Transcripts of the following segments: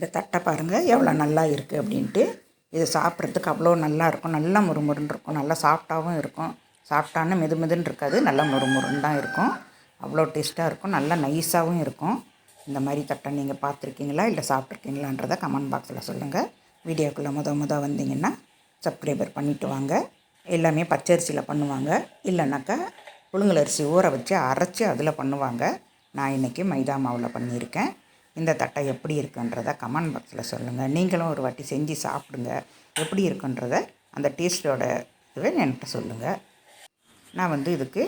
இந்த தட்டை பாருங்கள் எவ்வளோ நல்லா இருக்குது அப்படின்ட்டு. இது சாப்பிட்றதுக்கு அவ்வளோ நல்லா இருக்கும். நல்லா முறுமுறுன்னு இருக்கும். நல்லா சாஃப்டாகவும் இருக்கும். சாஃப்டான மெது மெதுன்னு இருக்காது. நல்லா முறுமுறுன்னு தான் இருக்கும். அவ்வளோ டேஸ்ட்டாக இருக்கும். நல்லா நைஸாகவும் இருக்கும். இந்த மாதிரி தட்டை நீங்கள் பார்த்துருக்கீங்களா இல்லை சாப்பிட்ருக்கீங்களான்றதை கமெண்ட் பாக்ஸில் சொல்லுங்கள் வீடியோக்குள்ளே முத முத வந்தீங்கன்னா சப்ஸ்கிரைபர் பண்ணிவிட்டு வாங்க. எல்லாமே பச்சரிசியில் பண்ணுவாங்க. இல்லைனாக்கா புழுங்கலரிசி ஊற வச்சு அரைச்சி அதில் பண்ணுவாங்க. நான் இன்றைக்கி மைதா மாவில் பண்ணியிருக்கேன். இந்த தட்டை எப்படி இருக்குன்றதை கமெண்ட் பாக்ஸில் சொல்லுங்கள் நீங்களும் ஒரு வாட்டி செஞ்சு சாப்பிடுங்க. எப்படி இருக்குன்றத அந்த டேஸ்ட்டோட இதுவே என்கிட்ட சொல்லுங்கள் நான் வந்து இதுக்கு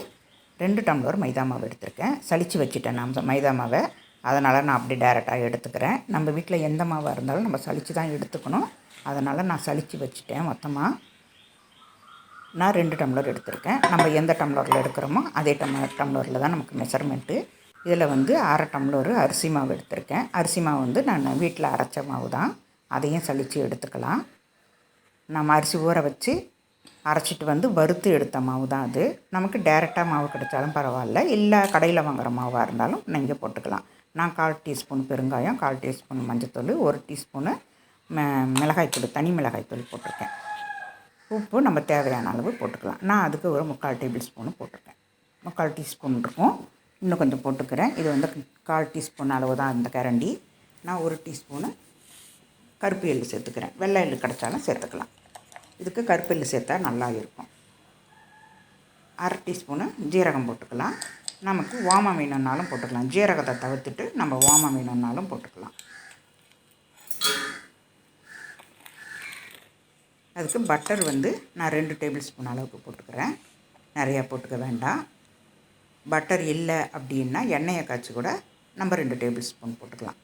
ரெண்டு டம்ளர் மைதா மாவு எடுத்திருக்கேன். சளிச்சு வச்சுட்டேன் நான் மைதா மாவை. அதனால் நான் அப்படி டேரெக்டாக எடுத்துக்கிறேன். நம்ம வீட்டில் எந்த மாவாக இருந்தாலும் நம்ம சளிச்சு தான் எடுத்துக்கணும். அதனால் நான் சளிச்சு வச்சுட்டேன் மொத்தமாக நான் ரெண்டு டம்ளர் எடுத்திருக்கேன். நம்ம எந்த டம்ளரில் எடுக்கிறோமோ அதே டம்ளர் டம்ளரில் தான் நமக்கு மெஷர்மெண்ட்டு இதில் வந்து அரை டம்ளர் அரிசி மாவு எடுத்திருக்கேன். அரிசி மாவு வந்து நான் வீட்டில் அரைச்ச மாவு தான். அதையும் சளிச்சு எடுத்துக்கலாம். நம்ம அரிசி ஊற வச்சு அரைச்சிட்டு வந்து வறுத்து எடுத்த மாவு தான் அது. நமக்கு டேரெக்டாக மாவு கிடைச்சாலும் பரவாயில்ல. இல்லை கடையில் வாங்குகிற மாவாக இருந்தாலும் நீங்கள் போட்டுக்கலாம். நான் கால் டீஸ்பூன் பெருங்காயம் கால் டீஸ்பூன் மஞ்சத்தூள் ஒரு டீஸ்பூனு மிளகாய்த்தூள் தனி மிளகாய்த்தூள் போட்டிருக்கேன். உப்பு நம்ம தேவையான அளவு போட்டுக்கலாம். நான் அதுக்கு ஒரு முக்கால் டேபிள் ஸ்பூனு போட்டிருக்கேன். முக்கால் டீஸ்பூன் இருக்கும். இன்னும் கொஞ்சம் போட்டுக்கிறேன். இது வந்து கால் டீஸ்பூன் அளவு தான் இந்த கரண்டி. நான் ஒரு டீஸ்பூனு கருப்பு எள்ளு சேர்த்துக்கிறேன். வெள்ளை எள்ளு கிடச்சாலும் சேர்த்துக்கலாம். இதுக்கு கருப்பு எள்ளு சேர்த்தா நல்லா இருக்கும். அரை டீஸ்பூனு ஜீரகம் போட்டுக்கலாம். நமக்கு ஓமம் வேணும்னாலும் போட்டுக்கலாம். ஜீரகத்தை தவிர்த்துட்டு நம்ம ஓமம் வேணும்னாலும் போட்டுக்கலாம். அதுக்கு பட்டர் வந்து நான் ரெண்டு டேபிள் ஸ்பூன் அளவுக்கு போட்டுக்கிறேன். நிறையா போட்டுக்க வேண்டாம். பட்டர் இல்லை அப்படின்னா எண்ணெயை காய்ச்சி கூட நம்ம ரெண்டு டேபிள் ஸ்பூன் போட்டுக்கலாம்.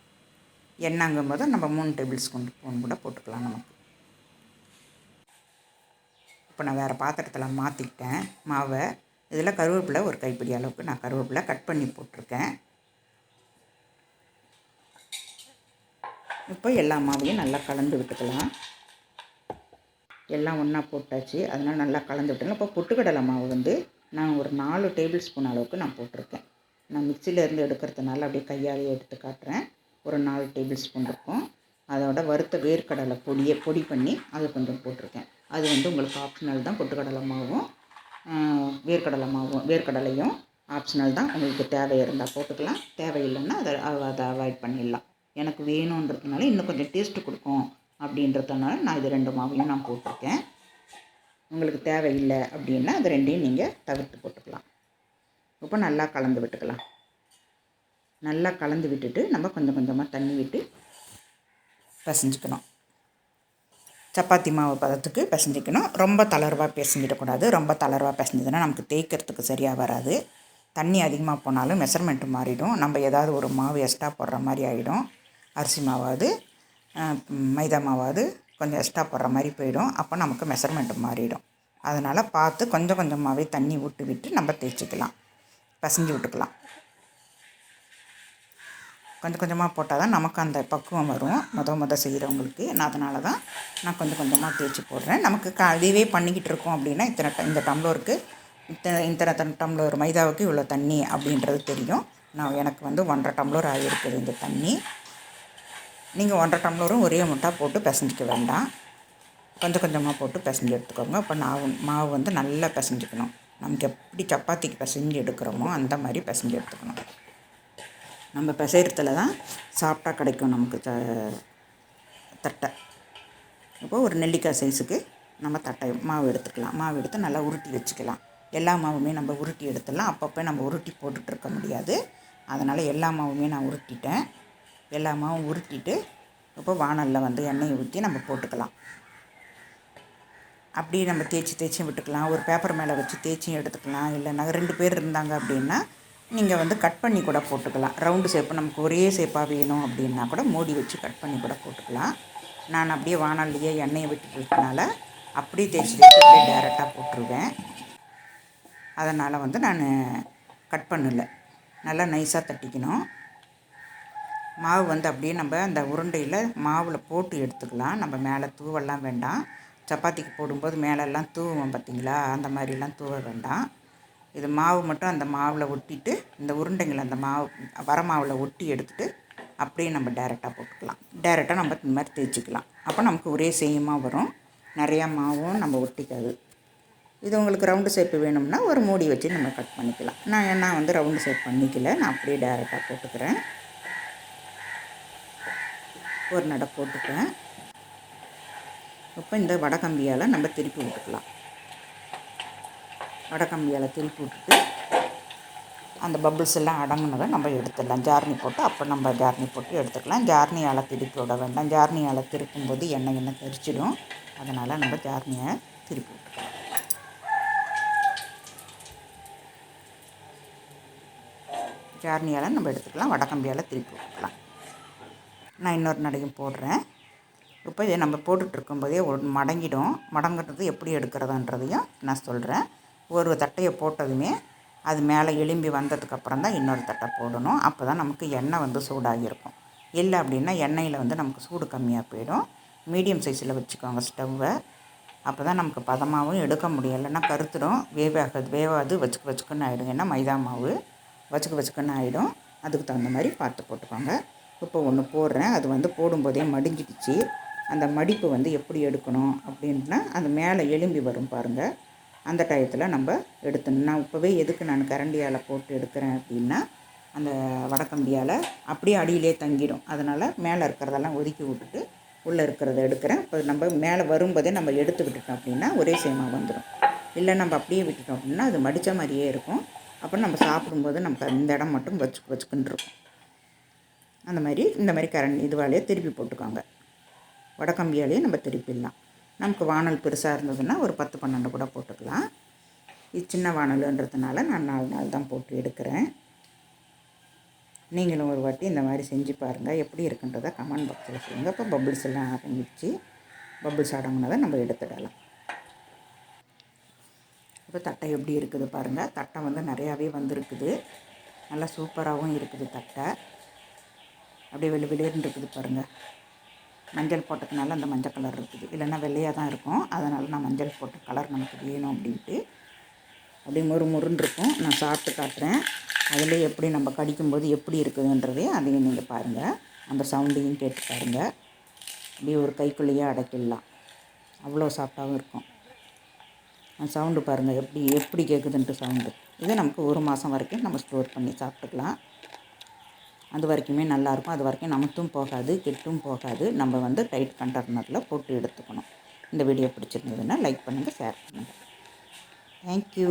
எண்ணெய்ங்கும் போது நம்ம மூணு டேபிள் ஸ்பூன் ஸ்பூன் கூட போட்டுக்கலாம் நமக்கு. இப்போ நான் வேறு பாத்திரத்தில் மாற்றிக்கிட்டேன் மாவை இதில் கருவேப்பிலை ஒரு கைப்பிடி அளவுக்கு நான் கருவேப்பிலை கட் பண்ணி போட்டிருக்கேன். இப்போ எல்லா மாவையும் நல்லா கலந்து விட்டுக்கலாம். எல்லாம் ஒன்றா போட்டாச்சு. அதனால் நல்லா கலந்து விட்டுக்கலாம். இப்போ பொட்டுக்கடலை மாவு வந்து நான் ஒரு நாலு டேபிள் ஸ்பூன் அளவுக்கு நான் போட்டிருக்கேன். நான் மிக்சிலேருந்து எடுக்கிறதுனால அப்படியே கையாலே எடுத்து காட்டுறேன். ஒரு நாலு டேபிள் ஸ்பூன் இருக்கும். அதோட வறுத்த வேர்க்கடலை பொடியை பொடி பண்ணி அது கொஞ்சம் போட்டிருக்கேன். அது வந்து உங்களுக்கு ஆப்ஷனல் தான். பொட்டுக்கடலை மாவும் வேர்க்கடலை மாவும் வேர்க்கடலையும் ஆப்ஷனல் தான். உங்களுக்கு தேவை இருந்தால் போட்டுக்கலாம். தேவையில்லைன்னா அதை அதை அவாய்ட் பண்ணிடலாம். எனக்கு வேணுன்றதுனால இன்னும் கொஞ்சம் டேஸ்ட்டு கொடுக்கும் அப்படின்றதுனால நான் இது ரெண்டு மாவையும் நான் போட்டிருக்கேன். உங்களுக்கு தேவையில்லை அப்படின்னா அது ரெண்டையும் நீங்கள் தவிர்த்து போட்டுக்கலாம். இப்போ நல்லா கலந்து விட்டுக்கலாம். நல்லா கலந்து விட்டுட்டு நம்ம கொஞ்சம் கொஞ்சமாக தண்ணி விட்டு பிசைஞ்சிக்கணும். சப்பாத்தி மாவு பதத்துக்கு பிசைஞ்சிக்கணும். ரொம்ப தளர்வாக பிசைஞ்சிடக்கூடாது ரொம்ப தளர்வாக பிசைஞ்சதுன்னா நமக்கு தேய்க்கிறதுக்கு சரியாக வராது. தண்ணி அதிகமாக போனாலும் மெஷர்மெண்ட்டு மாறிடும். நம்ம ஏதாவது ஒரு மாவு எக்ஸ்ட்ரா போடுற மாதிரி ஆகிடும் அரிசி மாவாவது மைதா மாவாவது கொஞ்சம் எக்ஸ்ட்ரா போடுற மாதிரி போயிடும். அப்போ நமக்கு மெஷர்மெண்ட்டு மாறிடும். அதனால் பார்த்து கொஞ்சம் கொஞ்சமாகவே தண்ணி விட்டு விட்டு நம்ம தேய்ச்சிக்கலாம். பசஞ்சு விட்டுக்கலாம். கொஞ்சம் கொஞ்சமாக போட்டால் தான் நமக்கு அந்த பக்குவம் வரும். முத முத செய்கிறவங்களுக்கு நான் அதனால தான் நான் கொஞ்சம் கொஞ்சமாக தேய்ச்சி போடுறேன். நமக்கு க இதுவே பண்ணிக்கிட்டு இருக்கோம் அப்படின்னா இத்தனை இந்த டம்ளருக்கு இத்தனை இத்தனை டம்ளர் மைதாவுக்கு இவ்வளோ தண்ணி அப்படின்றது தெரியும். நான் எனக்கு வந்து ஒன்றரை டம்ளர் ஆகியிருக்குது இந்த தண்ணி. நீங்கள் ஒன்றரை டம்ளரும் ஒரே முட்டாக போட்டு பிசைஞ்சிக்க வேண்டாம். கொஞ்சம் கொஞ்சமாக போட்டு பிசைஞ்சு எடுத்துக்கோங்க. அப்போ மாவு மாவு வந்து நல்லா பிசைஞ்சிக்கணும். நமக்கு எப்படி சப்பாத்திக்கு பிசைஞ்சு எடுக்கிறோமோ அந்த மாதிரி பிசைஞ்சு எடுத்துக்கணும். நம்ம பிசைறதுல தான் சாப்பிட்டா கிடைக்கும் நமக்கு த தட்டை. இப்போ ஒரு நெல்லிக்காய் சைஸுக்கு நம்ம தட்டை மாவு எடுத்துக்கலாம். மாவு எடுத்து நல்லா உருட்டி வச்சுக்கலாம். எல்லா மாவுமே நம்ம உருட்டி எடுத்துடலாம். அப்பப்போ நம்ம உருட்டி போட்டுட்ருக்க முடியாது. அதனால் எல்லா மாவுமே நான் உருட்டிட்டேன். எல்லா உருட்டிட்டு இப்போ வானலில் வந்து எண்ணெயை ஊற்றி நம்ம போட்டுக்கலாம். அப்படியே நம்ம தேய்ச்சி தேய்ச்சி விட்டுக்கலாம். ஒரு பேப்பர் மேலே வச்சு தேய்ச்சியும் எடுத்துக்கலாம். இல்லைன்னா ரெண்டு பேர் இருந்தாங்க அப்படின்னா நீங்கள் வந்து கட் பண்ணி கூட போட்டுக்கலாம். ரவுண்டு சேப்பு நமக்கு ஒரே ஷேப்பாக வேணும் அப்படின்னா கூட மூடி வச்சு கட் பண்ணி கூட போட்டுக்கலாம். நான் அப்படியே வானல்லையே எண்ணெயை விட்டுட்டதுனால அப்படியே தேய்ச்சி தேய்ச்சி அப்படியே டேரெக்டாக போட்டுருவேன். அதனால் வந்து நான் கட் பண்ணலை. நல்லா நைஸாக தட்டிக்கணும். மாவு வந்து அப்படியே நம்ம அந்த உருண்டையில் மாவில் போட்டு எடுத்துக்கலாம். நம்ம மேலே தூவெல்லாம் வேண்டாம். சப்பாத்திக்கு போடும்போது மேலெல்லாம் தூவோம் பார்த்திங்களா அந்த மாதிரிலாம் தூவ வேண்டாம். இது மாவு மட்டும் அந்த மாவில் ஒட்டிட்டு இந்த உருண்டைங்களை அந்த மாவு வர மாவில் ஒட்டி எடுத்துகிட்டு அப்படியே நம்ம டேரெக்டாக போட்டுக்கலாம். டேரெக்டாக நம்ம இந்த மாதிரி தேய்ச்சிக்கலாம். அப்போ நமக்கு ஒரே சேமாக வரும். நிறையா மாவும் நம்ம ஒட்டிக்காது. இது உங்களுக்கு ரவுண்டு ஷேப்பு வேணும்னா ஒரு மூடி வச்சு நம்ம கட் பண்ணிக்கலாம். நான் நான் வந்து ரவுண்டு ஷேப் பண்ணிக்கல. நான் அப்படியே டேரெக்டாக போட்டுக்கிறேன். ஒரு நடை போட்டுட்டேன். இப்போ இந்த வடகம்பியால் நம்ம திருப்பி விட்டுக்கலாம். வடகம்பியால் திருப்பி விட்டுட்டு அந்த பபுள்ஸ் எல்லாம் அடங்குனதை நம்ம எடுத்துடலாம். ஜார்னி போட்டு அப்போ நம்ம ஜார்னி போட்டு எடுத்துக்கலாம். ஜார்னியால் திருப்பி விட வேண்டாம். ஜார்னியால் திருப்பும்போது எண்ணெய் எண்ணெய் தெரிச்சிடும். அதனால் நம்ம ஜார்னியை திருப்பி விட்டுக்கலாம். ஜார்னியால் நம்ம எடுத்துக்கலாம். வடக்கம்பியால் திருப்பி விட்டுக்கலாம். நான் இன்னொரு நடையும் போடுறேன். இப்போ இதை நம்ம போட்டுட்ருக்கும்போதே ஒரு மடங்கிடும். மடங்குறது எப்படி எடுக்கிறதுன்றதையும் நான் சொல்கிறேன் ஒரு தட்டையை போட்டதுமே அது மேலே எலும்பி வந்ததுக்கப்புறம் தான் இன்னொரு தட்டை போடணும். அப்போ தான் நமக்கு எண்ணெய் வந்து சூடாகியிருக்கும். இல்லை அப்படின்னா எண்ணெயில் வந்து நமக்கு சூடு கம்மியாக போயிடும். மீடியம் சைஸில் வச்சுக்கோங்க ஸ்டவ்வை. அப்போ தான் நமக்கு பதமாகவும் எடுக்க முடியும். இல்லைன்னா கருத்துடும். வேவாகாது வேவாது வச்சுக்கு வச்சுக்குன்னு ஆகிடும் ஏன்னா மைதா மாவு வச்சுக்கு வச்சுக்குன்னு ஆகிடும் அதுக்கு தகுந்த மாதிரி பார்த்து போட்டுக்கோங்க. இப்போ ஒன்று போடுறேன். அது வந்து போடும்போதே மடிஞ்சிடுச்சு. அந்த மடிப்பு வந்து எப்படி எடுக்கணும் அப்படின்னா அந்த மேலே எலும்பி வரும் பாருங்கள் அந்த டயத்தில் நம்ம எடுத்துணும் நான் இப்போவே எதுக்கு நான் கரண்டியால் போட்டு எடுக்கிறேன் அப்படின்னா அந்த வடக்கம்பியால் அப்படியே அடியிலே தங்கிடும். அதனால் மேலே இருக்கிறதெல்லாம் ஒதுக்கி விட்டுட்டு உள்ளே இருக்கிறத எடுக்கிறேன். இப்போ நம்ம மேலே வரும்போதே நம்ம எடுத்து விட்டுட்டோம் அப்படின்னா ஒரே சேமாக வந்துடும் இல்லை நம்ம அப்படியே விட்டுட்டோம் அப்படின்னா அது மடித்த மாதிரியே இருக்கும். அப்புறம் நம்ம சாப்பிடும்போது நமக்கு இந்த இடம் மட்டும் வச்சு வச்சுக்கின்னு இருக்கும். அந்த மாதிரி இந்த மாதிரி கரண்ட் இதுவாலேயே திருப்பி போட்டுக்கோங்க. வடக்கம்பியாலேயே நம்ம திருப்பிடலாம். நமக்கு வானல் பெருசாக இருந்ததுன்னா ஒரு பத்து பன்னெண்டு கூட போட்டுக்கலாம். இது சின்ன வானல்ன்றதுனால நான் நாலு நாள் தான் போட்டு எடுக்கிறேன். நீங்களும் ஒரு வாட்டி இந்த மாதிரி செஞ்சு பாருங்கள் எப்படி இருக்குன்றதை கமெண்ட் பாக்ஸில் சொல்லுங்கள் இப்போ பபிள்ஸ் எல்லாம் அடங்கிடுச்சு பபிள்ஸ் அடங்கினதை நம்ம எடுத்துடலாம். இப்போ தட்டை எப்படி இருக்குது பாருங்கள் தட்டை வந்து நிறையாவே வந்திருக்குது. நல்லா சூப்பராகவும் இருக்குது தட்டை. அப்படியே வெளி வெளியேன்னு இருக்குது பாருங்கள் மஞ்சள் போட்டதுனால அந்த மஞ்சள் கலர் இருக்குது. இல்லைன்னா வெள்ளையாக தான் இருக்கும். அதனால் நான் மஞ்சள் போட்ட கலர் நமக்கு வேணும் அப்படின்ட்டு. அப்படியே மொறு மொறுன்னு இருக்கும் நான் சாப்பிட்டு காட்டுறேன். அதில் எப்படி நம்ம கடிக்கும்போது எப்படி இருக்குதுன்றதே அதையும் நீங்கள் பாருங்கள் அந்த சவுண்டையும் கேட்டு பாருங்கள் அப்படியே ஒரு கைக்குள்ளேயே அடைக்கிடலாம் அவ்வளோ சாஃப்டாகவும் இருக்கும். அந்த சவுண்டு பாருங்கள் எப்படி எப்படி கேட்குதுன்ட்டு சவுண்டு. இது நமக்கு ஒரு மாதம் வரைக்கும் நம்ம ஸ்டோர் பண்ணி சாப்பிட்டுக்கலாம். அது வரைக்குமே நல்லாயிருக்கும். அது வரைக்கும் நமத்தும் போகாது கெட்டும் போகாது. நம்ம வந்து டைட் கண்டர்னரில் போட்டு எடுத்துக்கணும். இந்த வீடியோ பிடிச்சிருந்ததுன்னா லைக் பண்ணுங்கள் ஷேர் பண்ணுங்கள் தேங்க்யூ